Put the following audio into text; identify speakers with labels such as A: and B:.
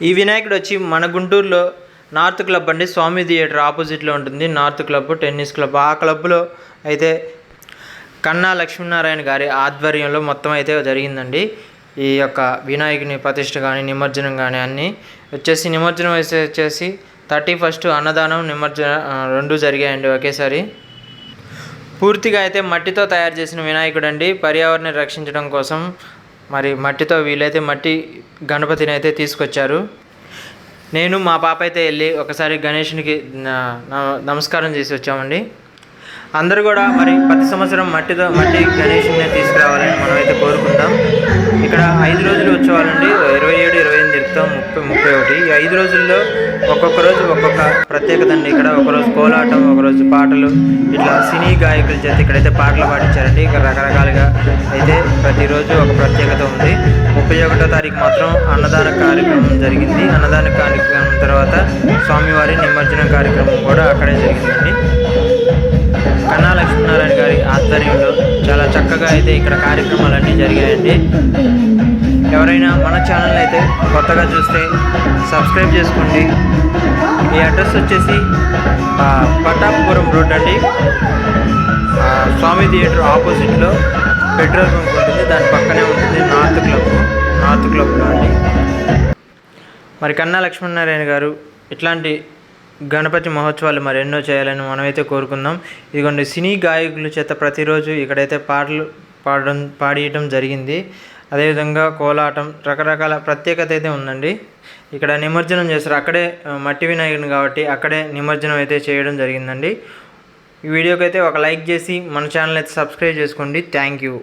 A: ఈ వినాయకుడు వచ్చి మన గుంటూరులో నార్త్ క్లబ్ అండి. స్వామి థియేటర్ ఆపోజిట్లో ఉంటుంది. North club tennis club. ఆ క్లబ్లో అయితే కన్నా లక్ష్మీనారాయణ గారి ఆధ్వర్యంలో మొత్తం అయితే జరిగిందండి. ఈ యొక్క వినాయకుని ప్రతిష్ట కానీ నిమజ్జనం కానీ అన్నీ వచ్చేసి నిమజ్జనం వేసే వచ్చేసి థర్టీ ఫస్ట్ అన్నదానం నిమజ్జన రెండు జరిగాయండి ఒకేసారి. పూర్తిగా అయితే మట్టితో తయారు చేసిన వినాయకుడు అండి పర్యావరణాన్ని రక్షించడం కోసం మరి మట్టితో వీలైతే మట్టి గణపతిని అయితే తీసుకొచ్చారు. నేను మా పాప అయితే వెళ్ళి ఒకసారి గణేషునికి నమస్కారం చేసి వచ్చామండి. అందరూ కూడా మరి ప్రతి సంవత్సరం మట్టితో మట్టి గణేషుని తీసుకురా ముప్పై ముప్పై ఒకటి. ఈ ఐదు రోజుల్లో ఒక్కొక్క రోజు ఒక్కొక్క ప్రత్యేకత అండి ఇక్కడ ఒకరోజు కోలాటం ఒకరోజు పాటలు ఇట్లా సినీ గాయకుల చేత ఇక్కడైతే పాటలు పాడించారండి. ఇక్కడ రకరకాలుగా అయితే ప్రతిరోజు ఒక ప్రత్యేకత ఉంది. ముప్పై ఒకటో తారీఖు మాత్రం అన్నదాన కార్యక్రమం జరిగింది. అన్నదాన కార్యక్రమం తర్వాత స్వామివారి నిమజ్జనం కార్యక్రమం కూడా అక్కడే జరిగిందండి. కన్నా లక్ష్మీనారాయణ గారి ఆధ్వర్యంలో చాలా చక్కగా అయితే ఇక్కడ కార్యక్రమాలన్నీ జరిగాయండి. ఎవరైనా ఛానల్ అయితే కొత్తగా చూస్తే సబ్స్క్రైబ్ చేసుకోండి. ఈ అడ్రస్ వచ్చేసి పట్టాపురం రోడ్ అండి. స్వామి థియేటర్ ఆపోజిట్లో పెట్రోల్ బంక్ ఉంటుంది. దాని పక్కనే ఉంటుంది నార్త్ క్లబ్. నార్త్ క్లబ్లో అండి. మరి కన్నా లక్ష్మీనారాయణ గారు ఇట్లాంటి గణపతి మహోత్సవాలు మరి ఎన్నో చేయాలని మనమైతే కోరుకుందాం. ఇదిగోండి సినీ గాయకుల చేత ప్రతిరోజు ఇక్కడైతే పాటలు పాడడం పాడియటం జరిగింది. అదేవిధంగా కోలాటం రకరకాల ప్రత్యేకత అయితే ఉందండి. ఇక్కడ నిమజ్జనం చేస్తారు. అక్కడే మట్టి వినాయకుని కాబట్టి అక్కడే నిమజ్జనం అయితే చేయడం జరిగిందండి. ఈ వీడియోకి అయితే ఒక లైక్ చేసి మన ఛానల్ అయితే సబ్స్క్రైబ్ చేసుకోండి. Thank you.